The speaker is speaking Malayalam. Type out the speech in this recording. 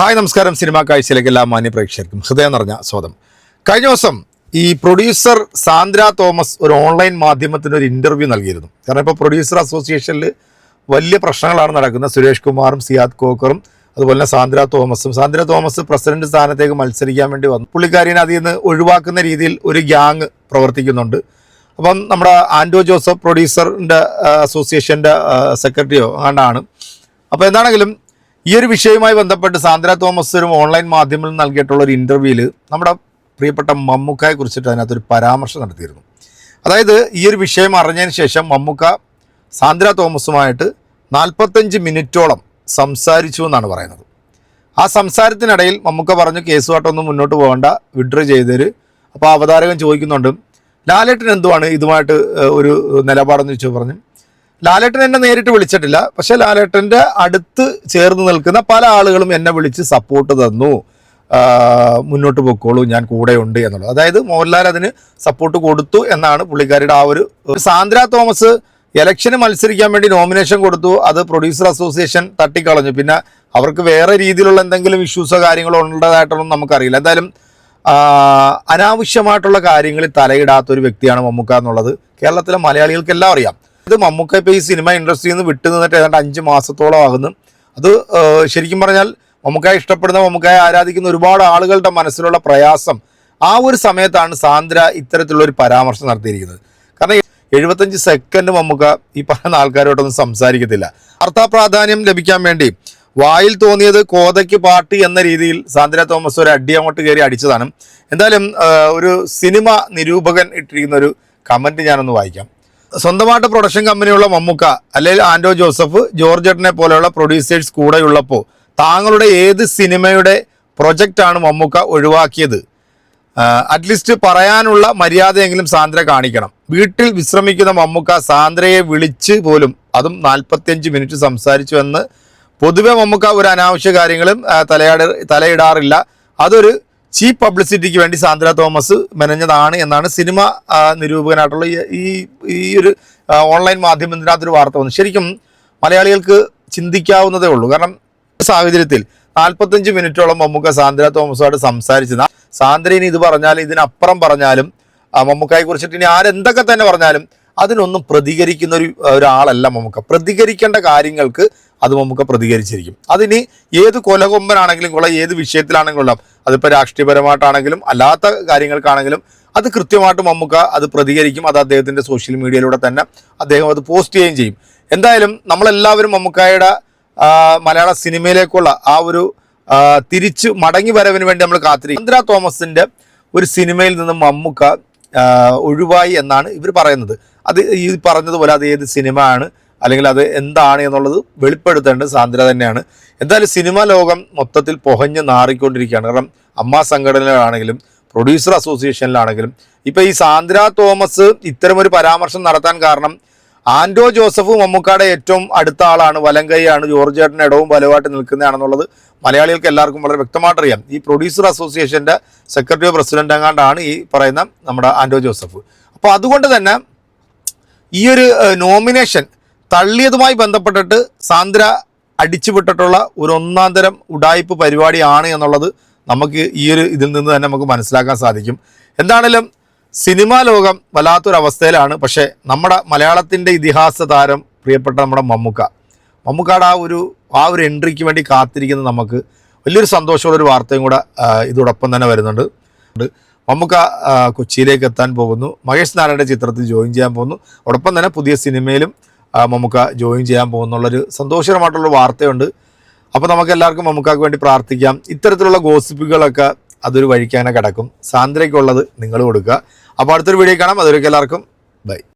ഹായ് നമസ്കാരം. സിനിമാ കാഴ്ചയിലേക്ക് എല്ലാ മാന്യ പ്രേക്ഷകർക്കും ഹൃദയം നിറഞ്ഞ സ്വാഗതം. കഴിഞ്ഞ ദിവസം ഈ പ്രൊഡ്യൂസർ സാന്ദ്ര തോമസ് ഒരു ഓൺലൈൻ മാധ്യമത്തിന് ഒരു ഇന്റർവ്യൂ നൽകിയിരുന്നു. കാരണം ഇപ്പോൾ പ്രൊഡ്യൂസർ അസോസിയേഷനിൽ വലിയ പ്രശ്നങ്ങളാണ് നടക്കുന്നത്. സുരേഷ് കുമാറും സിയാദ് കോക്കറും അതുപോലെ തന്നെ സാന്ദ്ര തോമസും. സാന്ദ്ര തോമസ് പ്രസിഡന്റ് സ്ഥാനത്തേക്ക് മത്സരിക്കാൻ വേണ്ടി വന്നു. പുള്ളിക്കാരിനെ അതിൽ നിന്ന് ഒഴിവാക്കുന്ന രീതിയിൽ ഒരു ഗ്യാങ് പ്രവർത്തിക്കുന്നുണ്ട്. അപ്പം നമ്മുടെ ആൻഡോ ജോസഫ് പ്രൊഡ്യൂസറിന്റെ അസോസിയേഷന്റെ സെക്രട്ടറിയോ അങ്ങാണ്ടാണ് അപ്പോൾ എന്താണെങ്കിലും ഈ ഒരു വിഷയവുമായി ബന്ധപ്പെട്ട് സാന്ദ്ര തോമസ് ഒരു ഓൺലൈൻ മാധ്യമങ്ങളിൽ നൽകിയിട്ടുള്ള ഒരു ഇന്റർവ്യൂവിൽ നമ്മുടെ പ്രിയപ്പെട്ട മമ്മൂക്കയെ കുറിച്ചിട്ട് അതിനകത്തൊരു പരാമർശം നടത്തിയിരുന്നു. അതായത് ഈ ഒരു വിഷയം അറിഞ്ഞതിന് ശേഷം മമ്മൂക്ക സാന്ദ്ര തോമസുമായിട്ട് നാൽപ്പത്തഞ്ച് മിനിറ്റോളം സംസാരിച്ചു എന്നാണ് പറയുന്നത്. ആ സംസാരത്തിനിടയിൽ മമ്മൂക്ക പറഞ്ഞു കേസുമായിട്ടൊന്നും മുന്നോട്ട് പോകണ്ട വിഡ്രോ ചെയ്തേര്. അപ്പോൾ അവതാരകൻ ചോദിക്കുന്നുണ്ട് ലാലേട്ടൻ എന്തുവാണ് ഇതുമായിട്ട് ഒരു നിലപാടെന്ന് വെച്ച് പറഞ്ഞു? ലാലേട്ടൻ എന്നെ നേരിട്ട് വിളിച്ചിട്ടില്ല. പക്ഷെ ലാലേട്ടന്റെ അടുത്ത് ചേർന്ന് നിൽക്കുന്ന പല ആളുകളും എന്നെ വിളിച്ച് സപ്പോർട്ട് തന്നു. മുന്നോട്ട് പൊക്കോളൂ ഞാൻ കൂടെയുണ്ട് എന്നുള്ളത്. അതായത് മോഹൻലാൽ അതിന് സപ്പോർട്ട് കൊടുത്തു എന്നാണ് പുള്ളിക്കാരിയുടെ ആ ഒരു സാന്ദ്ര തോമസ് ഇലക്ഷന് മത്സരിക്കാൻ വേണ്ടി നോമിനേഷൻ കൊടുത്തു. അത് പ്രൊഡ്യൂസർ അസോസിയേഷൻ തട്ടിക്കളഞ്ഞു. പിന്നെ അവർക്ക് വേറെ രീതിയിലുള്ള എന്തെങ്കിലും ഇഷ്യൂസോ കാര്യങ്ങളോ ഉള്ളതായിട്ടൊന്നും നമുക്കറിയില്ല. എന്തായാലും അനാവശ്യമായിട്ടുള്ള കാര്യങ്ങളിൽ തലയിടാത്ത ഒരു വ്യക്തിയാണ് മമ്മൂക്ക എന്നുള്ളത് കേരളത്തിലെ മലയാളികൾക്കെല്ലാം അറിയാം. ഇത് മമ്മൂക്ക ഇപ്പോൾ ഈ സിനിമ ഇൻഡസ്ട്രിയിൽ നിന്ന് വിട്ടു നിന്നിട്ട് ഏതാണ്ട് അഞ്ച് മാസത്തോളം ആകുന്നു. അത് ശരിക്കും പറഞ്ഞാൽ മമ്മൂക്കായ ഇഷ്ടപ്പെടുന്ന മമ്മൂക്കായ ആരാധിക്കുന്ന ഒരുപാട് ആളുകളുടെ മനസ്സിലുള്ള പ്രയാസം ആ ഒരു സമയത്താണ് സാന്ദ്ര ഇത്തരത്തിലുള്ള ഒരു പരാമർശം നടത്തിയിരിക്കുന്നത്. കാരണം എഴുപത്തഞ്ച് സെക്കൻഡ് മമ്മൂക്ക ഈ പറയുന്ന ആൾക്കാരോടൊന്നും സംസാരിക്കത്തില്ല. വാർത്താ പ്രാധാന്യം ലഭിക്കാൻ വേണ്ടി വായിൽ തോന്നിയത് കോതയ്ക്ക് പാട്ട് എന്ന രീതിയിൽ സാന്ദ്ര തോമസ് ഒരു അടി അങ്ങോട്ട് കയറി അടിച്ചതാണ്. എന്തായാലും ഒരു സിനിമ നിരൂപകൻ ഇട്ടിരിക്കുന്ന ഒരു കമന്റ് ഞാനൊന്ന് വായിക്കാം. സ്വന്തമായിട്ട് പ്രൊഡക്ഷൻ കമ്പനിയുള്ള മമ്മൂക്ക അല്ലെങ്കിൽ ആൻഡോ ജോസഫ് ജോർജ് ഏട്ടനെ പോലെയുള്ള പ്രൊഡ്യൂസേഴ്സ് കൂടെയുള്ളപ്പോൾ താങ്കളുടെ ഏത് സിനിമയുടെ പ്രൊജക്റ്റാണ് മമ്മൂക്ക ഒഴിവാക്കിയത്? അറ്റ്ലീസ്റ്റ് പറയാനുള്ള മര്യാദയെങ്കിലും സാന്ദ്ര കാണിക്കണം. വീട്ടിൽ വിശ്രമിക്കുന്ന മമ്മൂക്ക സാന്ദ്രയെ വിളിച്ച് പോലും അതും നാൽപ്പത്തിയഞ്ച് മിനിറ്റ് സംസാരിച്ചു എന്ന് പൊതുവെ മമ്മൂക്ക ഒരു അനാവശ്യ കാര്യങ്ങളും തലയാട തലയിടാറില്ല. അതൊരു ചീപ്പ് പബ്ലിസിറ്റിക്ക് വേണ്ടി സാന്ദ്ര തോമസ് മെനഞ്ഞതാണ് എന്നാണ് സിനിമ നിരൂപകനായിട്ടുള്ള ഈ- ഈ ഒരു ഓൺലൈൻ മാധ്യമത്തിനകത്തൊരു വാർത്ത വന്നു. ശരിക്കും മലയാളികൾക്ക് ചിന്തിക്കാവുന്നതേ ഉള്ളൂ. കാരണം സാഹചര്യത്തിൽ നാൽപ്പത്തഞ്ച് മിനിറ്റോളം മമ്മൂക്ക സാന്ദ്ര തോമസുമായിട്ട് സംസാരിച്ചത്. ഇനി ഇത് പറഞ്ഞാലും ഇതിനപ്പുറം പറഞ്ഞാലും മമ്മൂക്കായെ കുറിച്ചിട്ട് ഇനി ആരെന്തൊക്കെ തന്നെ പറഞ്ഞാലും അതിനൊന്നും പ്രതികരിക്കുന്ന ഒരു ഒരാളല്ല മമ്മൂക്ക. പ്രതികരിക്കേണ്ട കാര്യങ്ങൾക്ക് അത് മമ്മൂക്ക പ്രതികരിച്ചിരിക്കും. അതിനി ഏത് കൊലകൊമ്പനാണെങ്കിലും കൊള്ള ഏത് വിഷയത്തിലാണെങ്കിലും കൊള്ളാം. അതിപ്പോൾ രാഷ്ട്രീയപരമായിട്ടാണെങ്കിലും അല്ലാത്ത കാര്യങ്ങൾക്കാണെങ്കിലും അത് കൃത്യമായിട്ട് മമ്മൂക്ക അത് പ്രതികരിക്കും അത് അദ്ദേഹത്തിന്റെ സോഷ്യൽ മീഡിയയിലൂടെ തന്നെ അദ്ദേഹം അത് പോസ്റ്റ് ചെയ്യുകയും ചെയ്യും. എന്തായാലും നമ്മളെല്ലാവരും മമ്മൂക്കായുടെ മലയാള സിനിമയിലേക്കുള്ള ആ ഒരു തിരിച്ചു മടങ്ങി വരവിന് വേണ്ടി നമ്മൾ കാത്തിരിക്കും. ആന്ധ്ര തോമസിന്റെ ഒരു സിനിമയിൽ നിന്നും മമ്മൂക്ക ഒഴിവായി എന്നാണ് ഇവർ പറയുന്നത്. അത് ഈ പറഞ്ഞതുപോലെ അത് ഏത് സിനിമ ആണ് അല്ലെങ്കിൽ അത് എന്താണ് എന്നുള്ളത് വെളിപ്പെടുത്തേണ്ടത് സാന്ദ്ര തന്നെയാണ്. എന്തായാലും സിനിമാ ലോകം മൊത്തത്തിൽ പൊഹഞ്ഞ് നാറിക്കൊണ്ടിരിക്കുകയാണ്. കാരണം അമ്മ സംഘടനകളാണെങ്കിലും പ്രൊഡ്യൂസർ അസോസിയേഷനിലാണെങ്കിലും ഇപ്പോൾ ഈ സാന്ദ്ര തോമസ് ഇത്തരമൊരു പരാമർശം നടത്താൻ കാരണം ആൻഡോ ജോസഫ് മമ്മൂക്കാടെ ഏറ്റവും അടുത്ത ആളാണ് വലങ്കൈയാണ് ജോർജ് ചേട്ടൻ ഇടവും വലുവായിട്ട് നിൽക്കുന്നതാണെന്നുള്ളത് മലയാളികൾക്ക് എല്ലാവർക്കും വളരെ വ്യക്തമായിട്ട് അറിയാം ഈ പ്രൊഡ്യൂസർ അസോസിയേഷന്റെ സെക്രട്ടറി പ്രസിഡന്റ് എങ്ങാണ്ടാണ് ഈ പറയുന്ന നമ്മുടെ ആൻഡോ ജോസഫ്. അപ്പോൾ അതുകൊണ്ട് തന്നെ ഈ ഒരു നോമിനേഷൻ തള്ളിയതുമായി ബന്ധപ്പെട്ടിട്ട് സാന്ദ്ര അടിച്ചുവിട്ടിട്ടുള്ള ഒരു ഒന്നാം തരം ഉഡായിപ്പ് പരിപാടിയാണ് എന്നുള്ളത് നമുക്ക് ഈ ഒരു ഇതിൽ നിന്ന് തന്നെ നമുക്ക് മനസ്സിലാക്കാൻ സാധിക്കും. എന്താണേലും സിനിമാ ലോകം വല്ലാത്തൊരവസ്ഥയിലാണ്. പക്ഷേ നമ്മുടെ മലയാളത്തിന്റെ ഇതിഹാസ താരം പ്രിയപ്പെട്ട നമ്മുടെ മമ്മൂക്ക. മമ്മൂക്കാട് ആ ഒരു ആ ഒരു എൻട്രിക്ക് വേണ്ടി കാത്തിരിക്കുന്ന നമുക്ക് വലിയൊരു സന്തോഷമുള്ളൊരു വാർത്തയും കൂടെ ഇതോടൊപ്പം തന്നെ വരുന്നുണ്ട്. മമ്മുക്ക കൊച്ചിയിലേക്ക് എത്താൻ പോകുന്നു. മഹേഷ് നാരായണന്റെ ചിത്രത്തിൽ ജോയിൻ ചെയ്യാൻ പോകുന്നു. അതോടൊപ്പം തന്നെ പുതിയ സിനിമയിലും മമ്മൂക്ക ജോയിൻ ചെയ്യാൻ പോകുന്നുള്ളൊരു സന്തോഷകരമായിട്ടുള്ള വാർത്തയുണ്ട്. അപ്പോൾ നമുക്ക് എല്ലാവർക്കും മമ്മൂക്കാക്ക് വേണ്ടി പ്രാർത്ഥിക്കാം. ഇത്തരത്തിലുള്ള ഗോസിപ്പുകളൊക്കെ അതൊരു വഴിക്കങ്ങനെ കിടക്കും. സാന്ദ്രയ്ക്കുള്ളത് നിങ്ങൾ കൊടുക്കുക. അപ്പോൾ അടുത്തൊരു വീഡിയോ കാണാം. അതുവരെയൊക്കെ എല്ലാവർക്കും ബൈ.